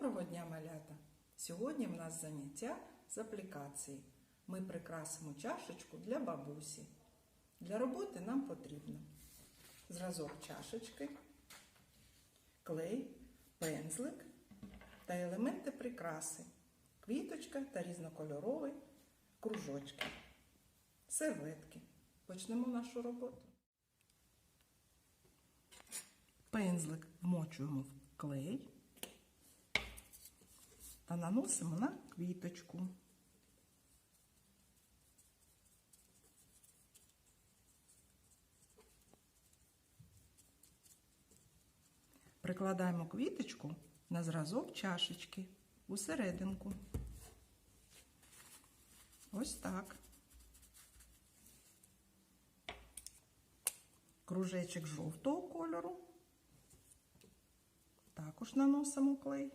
Доброго дня, малята! Сьогодні в нас заняття з аплікації. Ми прикрасимо чашечку для бабусі. Для роботи нам потрібно зразок чашечки, клей, пензлик та елементи прикраси, квіточка та різнокольорові кружочки, серветки. Почнемо нашу роботу. Пензлик вмочуємо в клей та наносимо на квіточку. Прикладаємо квіточку на зразок чашечки у серединку. Ось так. Кружечок жовтого кольору. Також наносимо клей.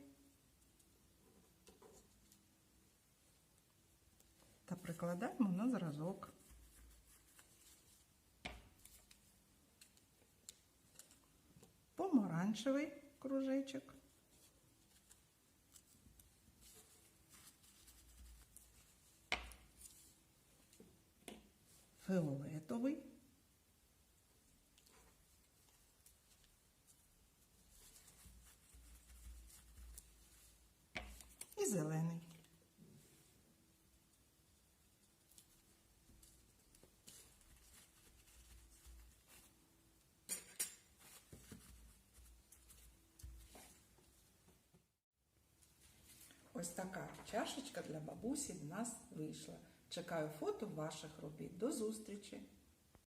Та прикладаємо на зразок. Помаранчевий кружечок. Фіолетовий. І зелений. Ось така чашечка для бабусі в нас вийшла. Чекаю фото ваших робіт. До зустрічі!